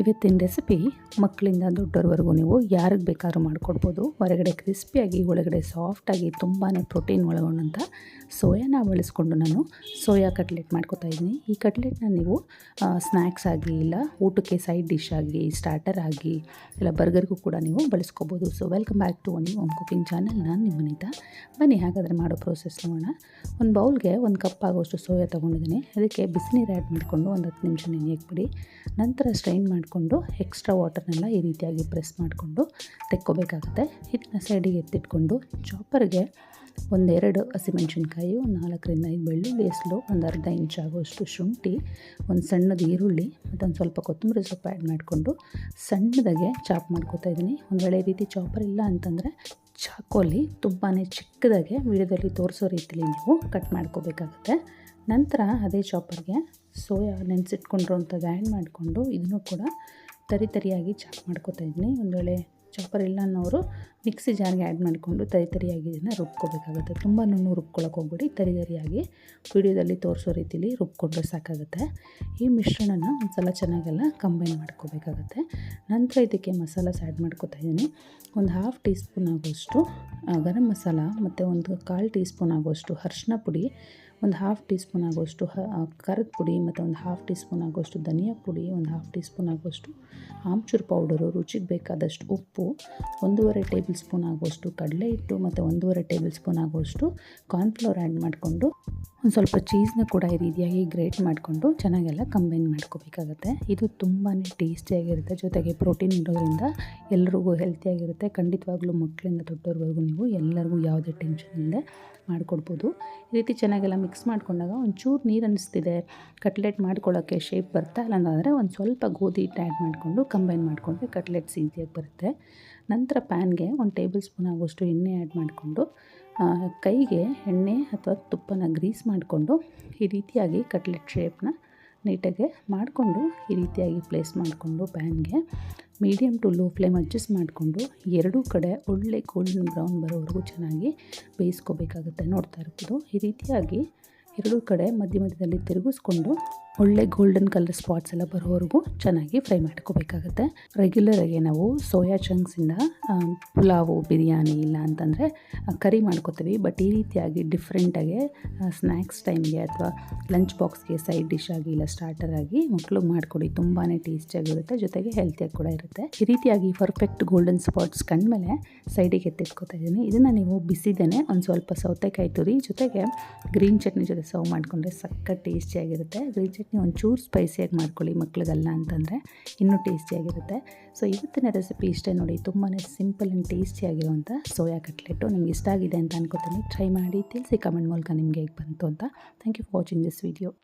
ಇವತ್ತಿನ ರೆಸಿಪಿ ಮಕ್ಕಳಿಂದ ದೊಡ್ಡವರೆಗೂ ನೀವು ಯಾರಿಗೆ ಬೇಕಾದ್ರೂ ಮಾಡಿಕೊಡ್ಬೋದು. ಹೊರಗಡೆ ಕ್ರಿಸ್ಪಿಯಾಗಿ, ಒಳಗಡೆ ಸಾಫ್ಟಾಗಿ ತುಂಬಾ ಪ್ರೋಟೀನ್ ಒಳಗೊಂಡಂಥ ಸೋಯಾನ ಬಳಸ್ಕೊಂಡು ನಾನು ಸೋಯಾ ಕಟ್ಲೆಟ್ ಮಾಡ್ಕೊತಾ ಇದ್ದೀನಿ. ಈ ಕಟ್ಲೆಟ್ನ ನೀವು ಸ್ನ್ಯಾಕ್ಸ್ ಆಗಿ ಇಲ್ಲ, ಊಟಕ್ಕೆ ಸೈಡ್ ಡಿಶ್ ಆಗಿ ಸ್ಟಾರ್ಟರ್ ಆಗಿ ಇಲ್ಲ ಬರ್ಗರ್ಗೂ ಕೂಡ ನೀವು ಬಳಸ್ಕೋಬೋದು. So welcome back to one home cooking channel ನಾನು ನಿಮ್ಮನಿತ ಬನ್ನಿ, ಹಾಗಾದರೆ ಮಾಡೋ ಪ್ರೋಸೆಸ್ ನೋಡೋಣ. ಒಂದು ಬೌಲ್ಗೆ ಒಂದು ಕಪ್ ಆಗೋಷ್ಟು ಸೋಯಾ ತೊಗೊಂಡಿದ್ದೀನಿ. ಅದಕ್ಕೆ ಬಿಸಿನೀರು ಆ್ಯಡ್ ಮಾಡಿಕೊಂಡು ಒಂದು ಹತ್ತು ನಿಮಿಷ ನೆನೆಯಕ್ಕೆ ಬಿಡಿ ನಂತರ ಸ್ಟ್ರೈನ್ ಮಾಡಿಕೊಂಡು ಎಕ್ಸ್ಟ್ರಾ ವಾಟರ್ನೆಲ್ಲ ಈ ರೀತಿಯಾಗಿ ಪ್ರೆಸ್ ಮಾಡಿಕೊಂಡು ತೆಕ್ಕೋಬೇಕಾಗುತ್ತೆ. ಇದನ್ನ ಸೈಡಿಗೆ ಎತ್ತಿಟ್ಕೊಂಡು ಚಾಪರ್ಗೆ ಒಂದೆರಡು ಹಸಿಮೆಣ್ಸಿನ್ಕಾಯಿ, ಒಂದು ನಾಲ್ಕರಿಂದ ಐದು ಬೆಳ್ಳುಳ್ಳಿ ಎಸ್ಲು ಒಂದು ಅರ್ಧ ಇಂಚ್ ಆಗುವಷ್ಟು ಶುಂಠಿ, ಒಂದು ಸಣ್ಣದು ಈರುಳ್ಳಿ ಮತ್ತು ಒಂದು ಸ್ವಲ್ಪ ಕೊತ್ತಂಬರಿ ಸೊಪ್ಪು ಆ್ಯಡ್ ಮಾಡಿಕೊಂಡು ಸಣ್ಣದಾಗೆ ಚಾಪ್ ಮಾಡ್ಕೊತಾ ಇದ್ದೀನಿ. ಒಂದು ವೇಳೆ ರೀತಿ ಚಾಪರ್ ಇಲ್ಲ ಅಂತಂದರೆ ಚಾಕೋಲಿ ತುಂಬಾ ಚಿಕ್ಕದಾಗೆ ವಿಡಿಯೋದಲ್ಲಿ ತೋರಿಸೋ ರೀತಿಲಿ ನೀವು ಕಟ್ ಮಾಡ್ಕೋಬೇಕಾಗುತ್ತೆ. ನಂತರ ಅದೇ ಚಾಪರ್ಗೆ ಸೋಯಾ ನೆನೆಸಿಟ್ಕೊಂಡಿರೋಂಥದ್ದು ಆ್ಯಡ್ ಮಾಡಿಕೊಂಡು ಇದನ್ನು ಕೂಡ ತರಿ ತರಿಯಾಗಿ ಚಾಕ್ ಮಾಡ್ಕೊತಾ ಇದ್ದೀನಿ. ಒಂದು ವೇಳೆ ಚಾಪರ್ ಇಲ್ಲ ಅನ್ನೋರು ಮಿಕ್ಸಿ ಜಾರ್ಗೆ ಆ್ಯಡ್ ಮಾಡಿಕೊಂಡು ತರಿ ತರಿಯಾಗಿ ಇದನ್ನು ರುಬ್ಕೋಬೇಕಾಗುತ್ತೆ. ತುಂಬ ನುಣ್ಣು ರುಬ್ಕೊಳಕ್ಕೆ ಹೋಗ್ಬಿಡಿ. ತರಿ ತರಿಯಾಗಿ ವಿಡಿಯೋದಲ್ಲಿ ತೋರಿಸೋ ರೀತಿಲಿ ರುಬ್ಕೊಂಡ್ರೆ ಸಾಕಾಗುತ್ತೆ. ಈ ಮಿಶ್ರಣನ ಒಂದು ಸಲ ಚೆನ್ನಾಗೆಲ್ಲ ಕಂಬೈನ್ ಮಾಡ್ಕೋಬೇಕಾಗತ್ತೆ. ನಂತರ ಇದಕ್ಕೆ ಮಸಾಲಸ್ ಆ್ಯಡ್ ಮಾಡ್ಕೋತಾ ಇದ್ದೀನಿ. ಒಂದು ಹಾಫ್ ಟೀ ಸ್ಪೂನ್ ಆಗೋಷ್ಟು ಗರಂ ಮಸಾಲ ಮತ್ತು ಒಂದು ಕಾಲು ಟೀ ಸ್ಪೂನ್ ಆಗೋಷ್ಟು ಅರ್ಶಿನ ಪುಡಿ, ಒಂದು ಹಾಫ್ ಟೀ ಸ್ಪೂನ್ ಆಗೋಷ್ಟು ಕರದ ಪುಡಿ ಮತ್ತು ಒಂದು ಹಾಫ್ ಟೀ ಸ್ಪೂನ್ ಆಗೋಷ್ಟು ಧನಿಯಾ ಪುಡಿ, ಒಂದು ಹಾಫ್ ಟೀ ಸ್ಪೂನ್ ಆಗೋಷ್ಟು ಆಮ್ಚೂರು ಪೌಡರು ರುಚಿಗೆ ಬೇಕಾದಷ್ಟು ಉಪ್ಪು, ಒಂದೂವರೆ ಟೇಬಲ್ ಸ್ಪೂನ್ ಆಗುವಷ್ಟು ಕಡಲೆ ಹಿಟ್ಟು ಮತ್ತು ಒಂದೂವರೆ ಟೇಬಲ್ ಸ್ಪೂನ್ ಆಗುವಷ್ಟು ಕಾರ್ನ್ಫ್ಲೋರ್ ಆ್ಯಡ್ ಮಾಡಿಕೊಂಡು ಒಂದು ಸ್ವಲ್ಪ ಚೀಸ್ನ ಕೂಡ ಈ ರೀತಿಯಾಗಿ ಗ್ರೇಟ್ ಮಾಡಿಕೊಂಡು ಚೆನ್ನಾಗೆಲ್ಲ ಕಂಬೈನ್ ಮಾಡ್ಕೋಬೇಕಾಗತ್ತೆ. ಇದು ತುಂಬಾ ಟೇಸ್ಟಿಯಾಗಿರುತ್ತೆ ಜೊತೆಗೆ ಪ್ರೋಟೀನ್ ಇರೋದ್ರಿಂದ ಎಲ್ರಿಗೂ ಹೆಲ್ತಿಯಾಗಿರುತ್ತೆ ಖಂಡಿತವಾಗ್ಲೂ ಮಕ್ಕಳಿಂದ ದೊಡ್ಡವ್ರವರೆಗೂ ನೀವು ಎಲ್ಲರಿಗೂ ಯಾವುದೇ ಟೆನ್ಷನ್ ಇಲ್ಲದೆ ಮಾಡಿಕೊಡ್ಬೋದು. ಈ ರೀತಿ ಚೆನ್ನಾಗೆಲ್ಲ ಮಿಕ್ಸ್ ಮಾಡ್ಕೊಂಡಾಗ ಒಂಚೂರು ನೀರು ಅನ್ನಿಸ್ತಿದೆ ಕಟ್ಲೆಟ್ ಮಾಡ್ಕೊಳ್ಳೋಕ್ಕೆ ಶೇಪ್ ಬರ್ತಾ ಇಲ್ಲ ಅಂದರೆ ಒಂದು ಸ್ವಲ್ಪ ಗೋಧಿ ಹಿಟ್ಟು ಆ್ಯಡ್ ಮಾಡಿಕೊಂಡು ಕಂಬೈನ್ ಮಾಡಿಕೊಂಡ್ರೆ ಕಟ್ಲೆಟ್ಸ್ ಈಸಿಯಾಗಿ ಬರುತ್ತೆ. ನಂತರ ಪ್ಯಾನ್ಗೆ ಒಂದು ಟೇಬಲ್ ಸ್ಪೂನ್ ಆಗುವಷ್ಟು ಎಣ್ಣೆ ಆ್ಯಡ್ ಮಾಡಿಕೊಂಡು ಕೈಗೆ ಎಣ್ಣೆ ಅಥವಾ ತುಪ್ಪನ ಗ್ರೀಸ್ ಮಾಡಿಕೊಂಡು ಈ ರೀತಿಯಾಗಿ ಕಟ್ಲೆಟ್ ಶೇಪ್ನ ನೀಟಾಗಿ ಮಾಡಿಕೊಂಡು ಈ ರೀತಿಯಾಗಿ ಪ್ಲೇಸ್ ಮಾಡಿಕೊಂಡು ಪ್ಯಾನ್ಗೆ medium to low flame adjust ಮಾಡಿಕೊಂಡು ಎರಡೂ ಕಡೆ ಒಳ್ಳೆ ಗೋಲ್ಡನ್ ಬ್ರೌನ್ ಬರೋವರೆಗೂ ಚೆನ್ನಾಗಿ ಬೇಯಿಸ್ಕೋಬೇಕಾಗುತ್ತೆ. ನೋಡ್ತಾ ಇರ್ಬೋದು. ಈ ರೀತಿಯಾಗಿ ಎರಡೂ ಕಡೆ ಮಧ್ಯ ಮಧ್ಯದಲ್ಲಿ ತಿರುಗಿಸ್ಕೊಂಡು ಒಳ್ಳೆ ಗೋಲ್ಡನ್ ಕಲರ್ ಸ್ಪಾಟ್ಸ್ ಎಲ್ಲ ಬರೋವರೆಗೂ ಚೆನ್ನಾಗಿ ಫ್ರೈ ಮಾಡ್ಕೋಬೇಕಾಗುತ್ತೆ. ರೆಗ್ಯುಲರಾಗಿ ನಾವು ಸೋಯಾ ಚಂಕ್ಸಿಂದ ಪುಲಾವು, ಬಿರಿಯಾನಿ ಇಲ್ಲ ಅಂತಂದರೆ ಕರಿ ಮಾಡ್ಕೋತೀವಿ. ಬಟ್ ಈ ರೀತಿಯಾಗಿ ಡಿಫ್ರೆಂಟಾಗಿ ಸ್ನ್ಯಾಕ್ಸ್ ಟೈಮ್ಗೆ ಅಥವಾ ಲಂಚ್ ಬಾಕ್ಸ್ಗೆ ಸೈಡ್ ಡಿಶ್ ಆಗಿ ಇಲ್ಲ ಸ್ಟಾರ್ಟರ್ ಆಗಿ ಮಕ್ಕಳಿಗೆ ಮಾಡಿಕೊಡಿ ತುಂಬಾ ಟೇಸ್ಟಿಯಾಗಿರುತ್ತೆ ಜೊತೆಗೆ ಹೆಲ್ತಿಯಾಗಿ ಕೂಡ ಇರುತ್ತೆ. ಈ ರೀತಿಯಾಗಿ ಪರ್ಫೆಕ್ಟ್ ಗೋಲ್ಡನ್ ಸ್ಪಾಟ್ಸ್ ಕಂಡ್ಮೇಲೆ ಸೈಡಿಗೆ ಎತ್ತಿಟ್ಕೋತಾ ಇದ್ದೀನಿ. ಇದನ್ನು ನೀವು ಬಿಸಿದೇನೆ ಒಂದು ಸ್ವಲ್ಪ ಸೌತೆಕಾಯಿ ತುರಿ, ಜೊತೆಗೆ ಗ್ರೀನ್ ಚಟ್ನಿ ಜೊತೆ ಸರ್ವ್ ಮಾಡಿಕೊಂಡ್ರೆ ಸಕ್ಕ ಟೇಸ್ಟಿಯಾಗಿರುತ್ತೆ ಗ್ರೀನ್ ಚಟ್ನಿ ಒಂಚೂರು ಸ್ಪೈಸಿಯಾಗಿ ಮಾಡ್ಕೊಳ್ಳಿ ಮಕ್ಳಿಗಲ್ಲ ಅಂತಂದರೆ ಇನ್ನೂ ಟೇಸ್ಟಿಯಾಗಿರುತ್ತೆ. ಸೊ ಇವತ್ತಿನ ರೆಸಿಪಿ ಇಷ್ಟೇ ನೋಡಿ ತುಂಬಾ ಸಿಂಪಲ್ ಆ್ಯಂಡ್ ಟೇಸ್ಟಿಯಾಗಿರುವಂಥ ಸೋಯಾ ಕಟ್ಲೆಟ್ಟು ನಿಮ್ಗೆ ಇಷ್ಟ ಆಗಿದೆ ಅಂತ ಅನ್ಕೋತೀನಿ. ಟ್ರೈ ಮಾಡಿ, ತಿಳಿಸಿ ಕಮೆಂಟ್ ಮೂಲಕ ನಿಮಗೆ ಹೇಗೆ ಬಂತು ಅಂತ. Thank you for watching this video.